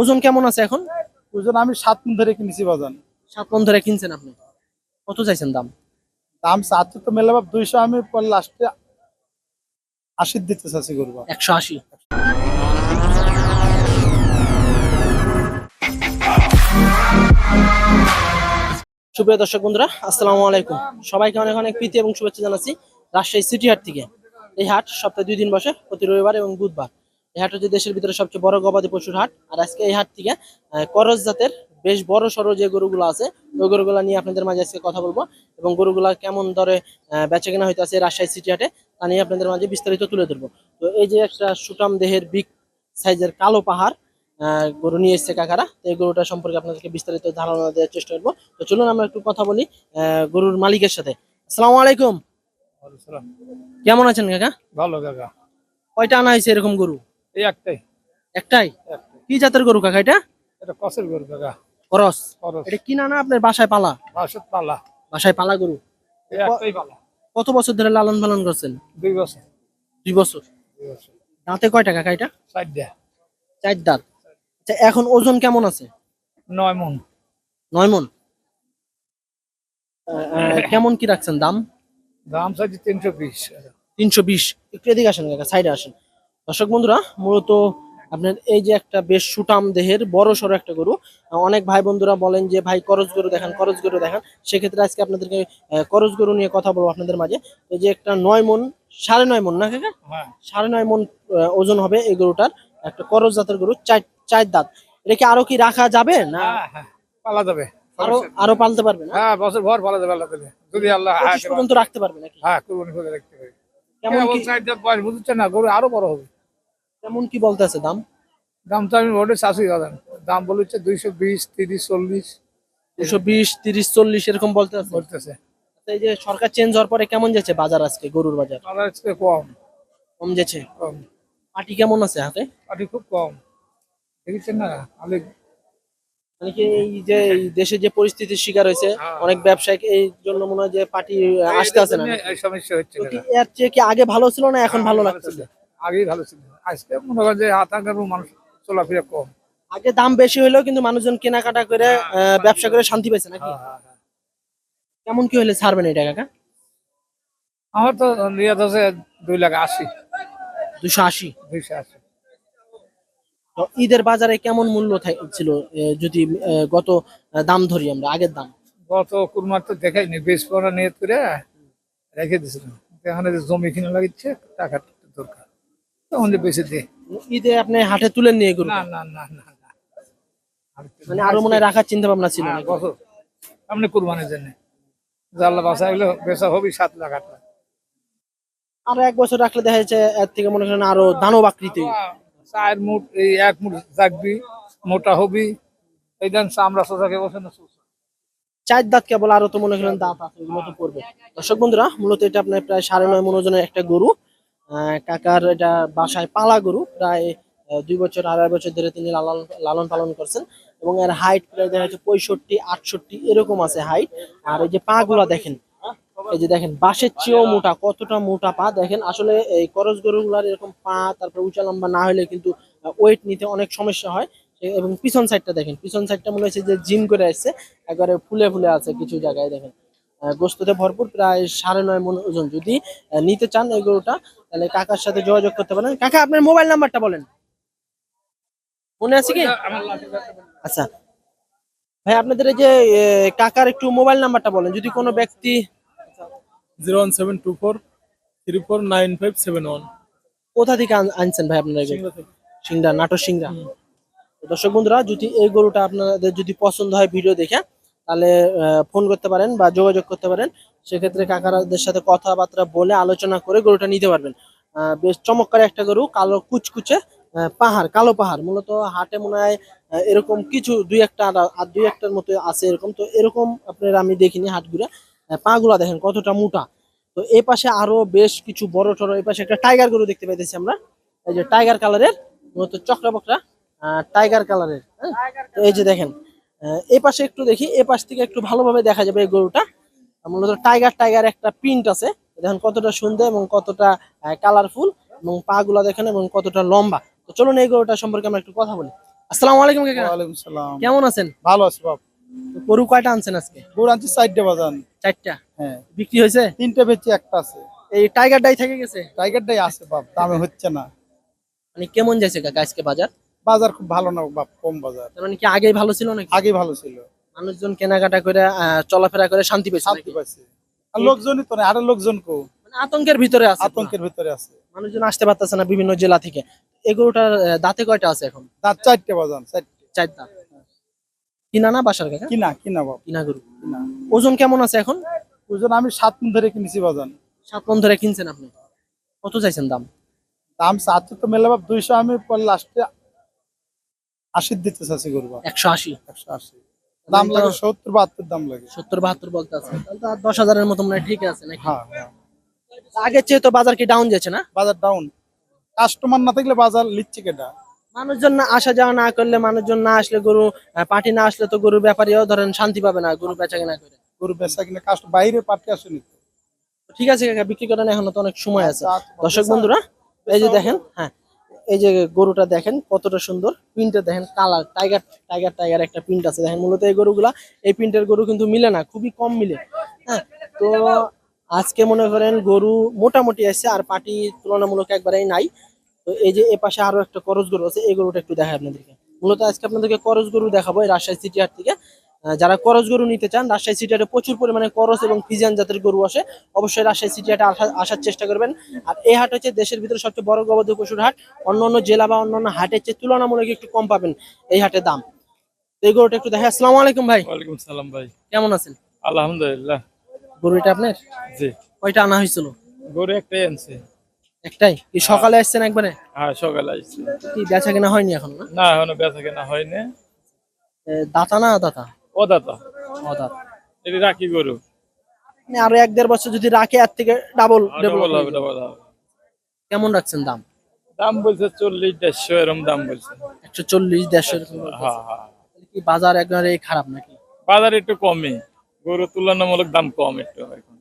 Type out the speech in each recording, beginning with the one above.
ওজন কেমন আছে এখন? ওজন আমি সাত মিনিট ধরে কিনেছি বাজান। সাত মন ধরে কিনছেন আপনি। কত চাইছেন দাম? দাম চাচ্ছে তো মেলা বাপ দুইশো আমি পরে লাস্টে আশি দিতে চাচ্ছি করব একশো আশি। সুপ্রিয় দর্শক বন্ধুরা আসসালামু আলাইকুম। সবাইকে অনেক অনেক প্রীতি এবং শুভেচ্ছা জানাচ্ছি রাজশাহী সিটি হাট থেকে। এই হাট সপ্তাহে দুই দিন বসে প্রতি রবিবার এবং বুধবার। এই হাট হচ্ছে দেশের ভিতরে সবচেয়ে বড় গবাদি পশুর হাট। আর আজকে এই হাট থেকে করজ জাতের বেশ বড় সড়ো যে গরুগুলো আছে ওই গরুগুলো নিয়ে আপনাদের মাঝে আজকে কথা বলব। এবং গরুগুলা কেমন দরে বেচা কেনা হইতেছে রাজশাহী সিটি হাটে তা নিয়ে আপনাদের মাঝে বিস্তারিত তুলে ধরবো। তো এই যে একটা সুটাম দেহের বিগ সাইজের কালো পাহাড় আহ, গরু নিয়ে এসছে কাকারা তো এই গরুটা সম্পর্কে আপনাদেরকে বিস্তারিত ধারণা দেওয়ার চেষ্টা করব। তো চলুন আমরা একটু কথা বলি আহ, গরুর মালিকের সাথে। আসসালামু আলাইকুম। কেমন আছেন কাকা? ভালো কাকা। কয়টা আনা হয়েছে এরকম গরু? এই একটাই। একটাই। কি জাতের গরু কাকা এটা? এটা কষের গরু কাকা। খরচ এটা কিনা না আপনার বাসায় পালা? বাসত পালা। বাসায় পালা গরু? একটাই পালা। কত বছর ধরে লালন পালন করছেন? দুই বছর। দুই বছর। দুই বছর। দাঁতে কয় টাকা কাকা এটা? ষাট দেয়া চার দাঁত। আচ্ছা এখন ওজন কেমন আছে? নয় মন। নয় মন? কেমন কি রাখছেন দাম? দাম চাইছি তিনশো বিশ। তিনশো বিশ। একটু এদিকে আসেন কাকা সাইডে আসেন। দর্শক বন্ধুরা মূলত আপনার এই যে একটা বেশ সুটাম দেহের বড় সড়ো একটা গরু অনেক ভাই বন্ধুরা বলেন যে ভাই করজ গরু দেখান করজ গরু দেখান। সেক্ষেত্রে আজকে আপনাদেরকে করজ গরু নিয়ে কথা বলব আপনাদের মাঝে। এই যে একটা নয় মন সাড়ে নয় মন না কাকা? হ্যাঁ। সাড়ে নয় মন ওজন হবে এই গরুটার একটা করজ জাতের গরু চার চার দাঁত। এটা কি আরও কি রাখা যাবে না? হ্যাঁ হ্যাঁ পালা যাবে। আরও আরও পালতে পারবে না? হ্যাঁ বছর ভর পালা যাবে আল্লাহ দিলে যদি আল্লাহ পর্যন্ত রাখতে পারবে নাকি? হ্যাঁ কুরবানি করে রাখতে হবে কেমন কি কেমন সাইড বয়স বুঝছে না? গরু আরও বড় হবে। কেমন কি বলতেছে দাম? দাম তো আমি ওটা চাষি দাদা। দাম বলেছে দুইশো বিশ তিরিশ চল্লিশ। দুশো বিশ তিরিশ চল্লিশ এরকম বলতে বলতেছে। এই যে সরকার চেঞ্জ হওয়ার পরে কেমন যাচ্ছে বাজার আজকে গরুর বাজার? হচ্ছে কম। কম যাচ্ছে? কম। পাটি কেমন আছে হাতে? পাটি খুব কম। দেখেছেন না? আমি মানে কি এই যে এই দেশে যে পরিস্থিতির শিকার হয়েছে হ্যাঁ। অনেক ব্যবসায়িক এই জন্য মনে হয় যে পার্টি আসতে আছে না সমস্যা হচ্ছে কি এর চেয়ে কি আগে ভালো ছিল না এখন ভালো লাগছে। আগেই ভালো ছিল। আজকে মনে করেন যে হাত আগার মানুষ চলাফেরা কম। আগে দাম বেশি হলেও কিন্তু মানুষজন কেনাকাটা করে আহ, ব্যবসা করে শান্তি পেয়েছে নাকি? হ্যাঁ, হ্যাঁ, হ্যাঁ। কেমন কি হলে ছাড়বেন এই কাকা? আমার তো রিয়াদ আছে দুই লাখ আশি। দুশো আশি? দুইশো আশি। তো ঈদের বাজারে কেমন মূল্য ছিল যদি গত দাম ধরি আমরা আগের দাম? গত কুরমার তো দেখাইনি বেশ পড়া নিয়ত করে রেখে দিয়েছিলাম। এখানে যে জমি কিনে লাগিচ্ছে টাকা দরকার। তখন ঈদে আপনি হাটে তুলে নিয়ে গরু না না না না মানে আরও মনে রাখার চিন্তা ভাবনা ছিল হ্যাঁ? বছর সামনে কুরবানির জন্য। জাল্লা বাসা বেচা হবে সাত লাখ আট লাখ। আরও এক বছর রাখলে দেখা যাচ্ছে এর থেকে মনে করেন আরও দানব আকৃতি। চার মুঠ এই এক মুঠ জাগবি মোটা হবি। এই দেন চামড়া সোজাকে বসে না। চার দাঁত কেবল আরও তো মনে করেন দাঁত আছে ওগুলো তো পড়বে। দর্শক বন্ধুরা মূলত এটা আপনার প্রায় সাড়ে নয় মনোজনের একটা গরু। কাকার এটা বাসায় পালা গরু, প্রায় দুই বছর, আড়াই বছর ধরে তিনি লালন লালন পালন করছেন এবং এর হাইট প্রায় দেখা যাচ্ছে পঁয়ষট্টি, আটষট্টি, এরকম আছে হাইট আর এই যে পা গুলা দেখেন, এই যে দেখেন, বাঁশের চেয়েও মোটা, কতটা মোটা পা দেখেন। আসলে এই করজ গরুগুলার এরকম পা, তারপর উঁচা লম্বা না হলে কিন্তু ওয়েট নিতে অনেক সমস্যা হয়। এবং পিছন সাইডটা দেখেন, পিছন সাইডটা মনে হচ্ছে যে জিম করে আসছে, একবারে ফুলে ফুলে আছে কিছু জায়গায় দেখেন। গোস্ততে ভরপুর প্রায় সাড়ে নয় মন ওজন। যদি নিতে চান এই গরুটা তাহলে কাকার সাথে যোগাযোগ করতে পারেন। কাকা আপনার মোবাইল নাম্বারটা বলেন। মনে আছে কি? আচ্ছা। ভাই আপনাদের এই যে কাকার একটু মোবাইল নাম্বারটা বলেন। যদি কোনো ব্যক্তি zero one seven two four three four nine five seven one. কোথা থেকে আনছেন ভাই আপনারা? সিংড়া নাটোর সিংড়া। দর্শক বন্ধুরা যদি এই গরুটা আপনাদের যদি পছন্দ হয় ভিডিও দেখে তাহলে ফোন করতে পারেন বা যোগাযোগ করতে পারেন। সেক্ষেত্রে কাকারাদের সাথে কথাবার্তা বলে আলোচনা করে গরুটা নিতে পারবেন। বেশ চমৎকার একটা গরু, কালো কুচকুচে পাহাড়, কালো পাহাড়। মূলত হাটে মনে হয় এরকম কিছু দুই একটা আর- দুই একটার মতো আছে এরকম। তো এরকম আপনার আমি দেখিনি হাট ঘুরে। পা গুলা দেখেন কতটা মোটা। তো এই পাশে আরও বেশ কিছু বড় টড় এই পাশে একটা টাইগার গরু দেখতে পাইতেছি আমরা। এই যে টাইগার কালারের মূলত চক্রা বকরা টাইগার কালারের হ্যাঁ? তো এই যে দেখেন এই পাশে একটু দেখি এই পাশ থেকে একটু ভালোভাবে দেখা যাবে এই গরুটা। মূলত টাইগার টাইগার একটা প্রিন্ট আছে। দেখেন কতটা সুন্দর এবং কতটা কালারফুল এবং পা গুলা দেখেন এবং কতটা লম্বা। তো চলুন এই গরুটা সম্পর্কে আমরা একটু কথা বলি। আসসালামু আলাইকুম সালাম। কেমন আছেন? ভালো আছি বাপ। গরু কয়টা আনছেন আজকে? গরু আনছি চারটে বাজান। চারটা? হ্যাঁ। বিক্রি হয়েছে? তিনটে বেচি একটা আছে। এই টাইগার ডাই থেকে গেছে? টাইগারটাই আছে বাপ দামে হচ্ছে না। মানে কেমন যাচ্ছে কাকা আজকে বাজার? বাজার খুব ভালো না বা কম বাজার। মানে কি আগে ভালো ছিল নাকি? আগে ভালো ছিল। মানুষজন কেনাকাটা করে চলাফেরা করে শান্তি পেয়েছে শান্তি? পাইছে। আর লোকজনই তো না আরও লোকজন কো? মানে আতঙ্কের ভিতরে আছে আতঙ্কের ভিতরে আছে। মানুষজন আসতে পারতেছে না বিভিন্ন জেলা থেকে। এই গরুটার দাঁতে কয়টা আছে এখন? তার চারটে বাজান চারটে। চার কিনা না বাসার কাকা? কিনা কিনা বাপ। কিনা গরু। কিনা। ওজন কেমন আছে এখন? ওজন আমি সাত দিন ধরে কিনেছি বাজান। সাত মন ধরে কিনছেন আপনি? কত চাইছেন দাম? দাম সাত তো মেলে বাপ দুইশো আমি লাস্টে আশি দিতে চাচ্ছি গরু একশো আশি। একশো আশি। দাম লাগে সত্তর বাহাত্তর দাম লাগে। সত্তর বাহাত্তর বলতে আছে। তাহলে তো আর দশ হাজারের মতো মনে ঠিক আছে নাকি? হ্যাঁ হ্যাঁ। আগের চেয়ে তো বাজার কি ডাউন যাচ্ছে না? বাজার ডাউন কাস্টমার না থাকলে বাজার লিচ্ছে কেটা মানুষজন না আসা যাওয়া না করলে মানুষজন না আসলে গরু পার্টি না আসলে তো গরু ব্যাপারীও ধরেন শান্তি পাবে না গরু বেচা কিনা করে। গরু বেচা কিনা কাস্ট বাইরে পার্টি আসেনি। ঠিক আছে কাকা বিক্রি করেন এখনও তো অনেক সময় আছে। আচ্ছা, দর্শক বন্ধুরা এই যে দেখেন হ্যাঁ। এই যে গরুটা দেখেন, কতটা সুন্দর। প্রিন্টটা দেখেন, কালার টাইগার টাইগার টাইগার একটা প্রিন্ট আছে। দেখেন, মূলত এই গরুগুলা, এই প্রিন্টের গরু কিন্তু মিলে না, খুবই কম মিলে। হ্যাঁ তো আজকে মনে করেন গরু মোটামুটি আছে, আর পাটি তুলনামূলক একবারেই নাই। তো এই যে এ পাশে আরও একটা করজ গরু আছে, এই গরুটা একটু দেখায় আপনাদেরকে। মূলত আজকে আপনাদেরকে করজ গরু দেখাবো এই রাজশাহী সিটি হাট থেকে। যারা করজ গরু নিতে চান রাজশাহী সিটি হাটে প্রচুর পরিমাণে করজ এবং ফিজিয়ান জাতের গরু আসে অবশ্যই রাজশাহী সিটি হাটে আসা- আসার চেষ্টা করবেন। আর এই হাট হচ্ছে দেশের ভিতরে সবচেয়ে বড় গবাদি পশুর হাট। অন্য অন্য জেলা বা অন্য অন্য হাটের চেয়ে তুলনামূলক একটু কম পাবেন এই হাটের দাম। এই গরুটা একটু দেখে আসসালামু আলাইকুম ভাই। ওয়ালাইকুম সালাম ভাই। কেমন আছেন? আলহামদুলিল্লাহ। গরু এটা আপনার? জি। কয়টা আনা হয়েছিল? গরু একটাই আনছে। একটাই? কি সকালে আসছেন একবারে? হ্যাঁ সকালে আসছে। কি বেচা কেনা হয়নি এখন না? না এখনও বেচা কেনা হয়নি। দাতা না দাতা? রাখি গরু। মানে আরও এক দেড় বছর যদি রাখে আর থেকে ডাবল ডবল হবে ডবল হবে। কেমন রাখছেন দাম? দাম বলছে চল্লিশ দেড়শো এরকম দাম বলছে। একশো চল্লিশ দেড়শো এরকম। হ্যাঁ হ্যাঁ। কি বাজার একবারে খারাপ নাকি? বাজার একটু কমই। গরু তুলনামূলক দাম কম একটু এখন।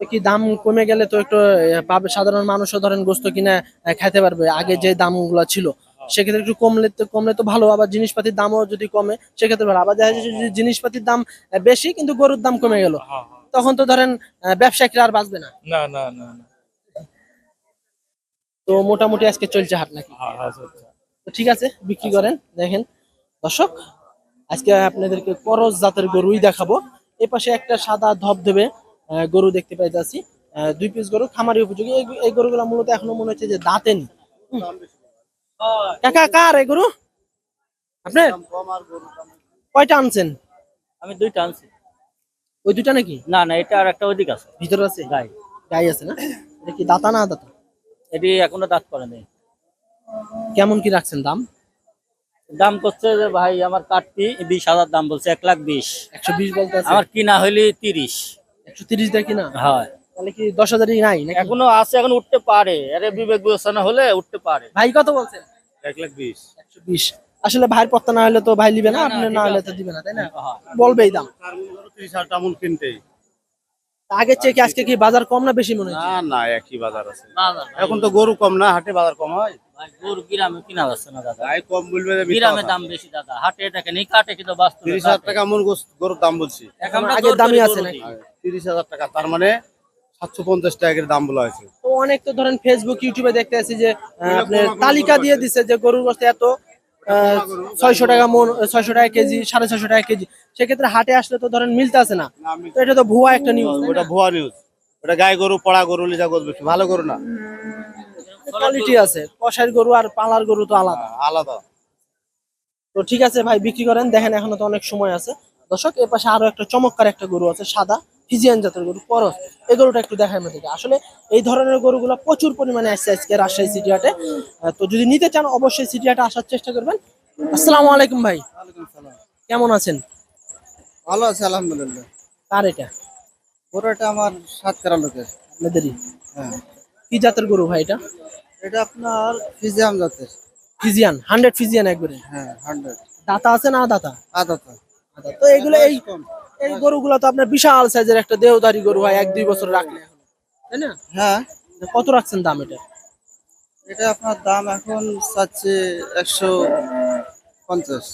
কি দাম কমে গেলে তো একটু পাবে সাধারণ মানুষও ধরেন গোস্ত কিনে খাইতে পারবে। আগে যে দামগুলো ছিল সেক্ষেত্রে একটু কমলে তো কমলে তো ভালো আবার জিনিসপাতির দামও যদি কমে সেক্ষেত্রে ভালো। আবার দেখা যাচ্ছে যদি জিনিসপাতির দাম বেশি কিন্তু গরুর দাম কমে গেল। হ্যাঁ হ্যাঁ। তখন তো ধরেন এ, ব্যবসায়ীরা আর বাঁচবে না। না না না তো মোটামুটি আজকে চলছে হাট নাকি? হ্যাঁ হ্যাঁ। তো ঠিক আছে বিক্রি করেন দেখেন। দর্শক আজকে আপনাদেরকে করজ জাতের গরুই দেখাবো। এই পাশে একটা সাদা ধবধবে গরু দেখতে পাইতেছি। আহ, দুই পিস গরু খামারি উপযোগী। এই- গরুগুলো মূলত এখনও মনে হচ্ছে যে দাঁতেনি। কাকা কার এই গরু? আপনার কয়টা আনছেন? আমি দুইটা আনছি। ওই দুটা নাকি? না না এটা আর একটা ওদিক আছে। ভিতরে আছে? গাই। গাই আছে না? এটা কি দাতা না দাতা? এটি এখনও দাঁত করে নেই। কেমন কি রাখছেন দাম? দাম করছে যে ভাই আমার কাটতি বিশ হাজার দাম বলছে এক লাখ বিশ। একশো বিশ বলতে আমার কিনা হইলে তিরিশ। একশো তিরিশ দেয় কিনা? হয়। তাহলে কি দশ হাজারই নাই এখনও আছে এখন উঠতে পারে। আরে বিবেক বিবেচনা হলে উঠতে পারে। ভাই কত বলছেন? এক লাখ বিশ। একশো বিশ। আসলে ভাইয়ের পত্তা না হলে তো ভাই নিবে না আপনি না হলে তো দিবে না তাই না? বলবেই দাম। ত্রিশ হাজার টামুন কিনতেই। আগের চেয়ে কি আজকে কি বাজার কম না বেশি মনে হচ্ছে? না না একই বাজার আছে। এখন তো গরু কম না হাটে বাজার কম হয়? গরু গ্রামে কিনা যাচ্ছে না দাদা। তাই কম বলবে গ্রামে দাম বেশি দাদা। হাটে এটাকে নেই কাটে কিন্তু বাস্তবে তিরিশ হাজার টাকা মন গরুর দাম বলছি। আগের দামই আছে নাকি? তিরিশ হাজার টাকা তার মানে সাতশো পঞ্চাশ টাকার দাম বলা হয়েছে। তো অনেক তো ধরেন ফেসবুক ইউটিউবে দেখতে আছি যে আপনার তালিকা দিয়ে দিছে যে গরুর গোস্ত এত ছয়শো টাকা মন ছয়শো টাকা কেজি সাড়ে ছয়শো টাকা কেজি। সেক্ষেত্রে হাটে আসলে তো ধরেন মিলতে আছে না। তো এটা তো ভুয়া একটা নিউজ ওটা ভুয়া নিউজ ওটা গায়ে গরু পড়া গরু লিজা গরু ভালো গরু না। কোয়ালিটি আছে। কষাইর গরু আর পালার গরু তো আলাদা। আলাদা। তো ঠিক আছে ভাই বিক্রি করেন। দেখেন এখনও তো অনেক সময় আছে। দর্শক এর পাশে আরও একটা চমৎকার একটা গরু আছে সাদা। ফিজিয়ান জাতের গরু করস এই গরুটা একটু দেখায় আমাদেরকে আসলে এই ধরনের গরুগুলো প্রচুর পরিমাণে আসছে আজকে রাজশাহী সিটি হাটে। তো যদি নিতে চান অবশ্যই সিটি হাটে আসার চেষ্টা করবেন। আসসালামু আলাইকুম ভাই। কেমন আছেন? ভালো আছে আলহামদুলিল্লাহ। কার এটা? গরু এটা আমার সাতকারা লোকের। আপনাদেরই? হ্যাঁ। কি জাতের গরু ভাই এটা? এটা আপনার ফিজিয়ান জাতের। ফিজিয়ান হান্ড্রেড ফিজিয়ান একবারে। হ্যাঁ হান্ড্রেড দাতা আছে না দাতা? আদাতা দাতা। তো এগুলো এই এই গরুগুলো তো আপনার বিশাল সাইজের একটা দেহদারি গরু হয় এক দুই বছর রাখলে। এখন তাই না? হ্যাঁ। কত রাখছেন দাম এটা? এটা আপনার দাম এখন চাচ্ছে একশো পঞ্চাশ।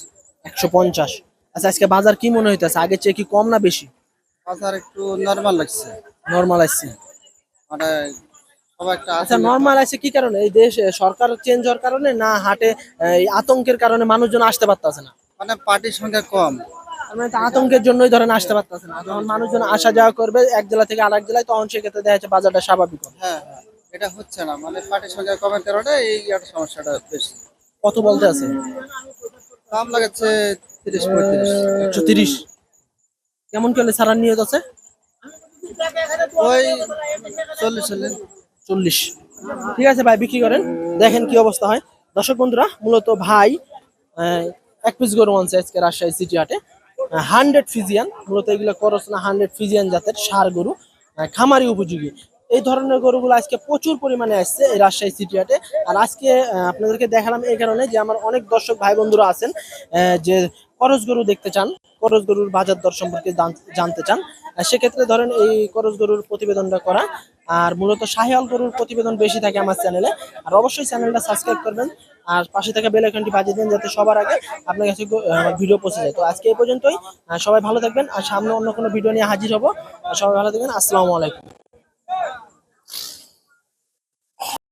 একশো পঞ্চাশ। আচ্ছা আজকে বাজার কি মনে হইতেছে? আগের চেয়ে কি কম না বেশি? বাজার একটু নর্মাল লাগছে। নর্মাল আসছে মানে আচ্ছা নর্মাল আছে কি কারণে? এই দেশ সরকার চেঞ্জ হওয়ার কারণে না হাটে এই আতঙ্কের কারণে মানুষজন আসতে পারতেছে না? মানে পার্টির সংখ্যা কম। মানে আতঙ্কের জন্যই ধরেন আসতে পারতেছে না। যখন মানুষজন আসা যাওয়া করবে এক জেলা থেকে আরেক জেলায় তখন সেক্ষেত্রে দেখা যাচ্ছে বাজারটা স্বাভাবিক হবে। হ্যাঁ হ্যাঁ এটা হচ্ছে না। মানে পার্টির সংখ্যা কমের কারণে এই একটা সমস্যাটা বেশি। কত বলতে আছে? দাম লাগাচ্ছে তিরিশ পঁয়ত্রিশ। একশো তিরিশ। কেমন করলে সারার নিয়ত আছে ওই চল্লিশ চল্লিশ। ঠিক আছে ভাই বিক্রি করেন। দেখেন কি অবস্থা হয়। দর্শক বন্ধুরা মূলত ভাই এক পিস গরু আনছে আজকে রাজশাহী সিটি হাটে। হান্ড্রেড ফিজিয়ান, মূলত এগুলো করস না হান্ড্রেড ফিজিয়ান জাতের সার গরু খামারি উপযোগী। এই ধরনের গরুগুলো আজকে প্রচুর পরিমাণে আসছে এই রাজশাহী সিটি হাটে। আর আজকে আপনাদেরকে দেখালাম এই কারণে যে আমার অনেক দর্শক ভাই বন্ধুরা আছেন যে করস গরু দেখতে চান করস গরুর বাজার দর সম্পর্কে জান- জানতে চান। সেক্ষেত্রে ধরেন এই করজ গরুর প্রতিবেদনটা করা, আর মূলত শাহিয়াল গরুর প্রতিবেদন বেশি থাকে আমার চ্যানেলে আর অবশ্যই চ্যানেলটা সাবস্ক্রাইব করবেন, আর পাশে থাকা বেল আইকনটি বাজিয়ে দেন যাতে সবার আগে আপনার কাছে ভিডিও পৌঁছে যায়। তো আজকে এই পর্যন্তই সবাই ভালো থাকবেন, আর সামনে অন্য কোনো ভিডিও নিয়ে হাজির হব। সবাই ভালো থাকবেন, আসসালামু আলাইকুম।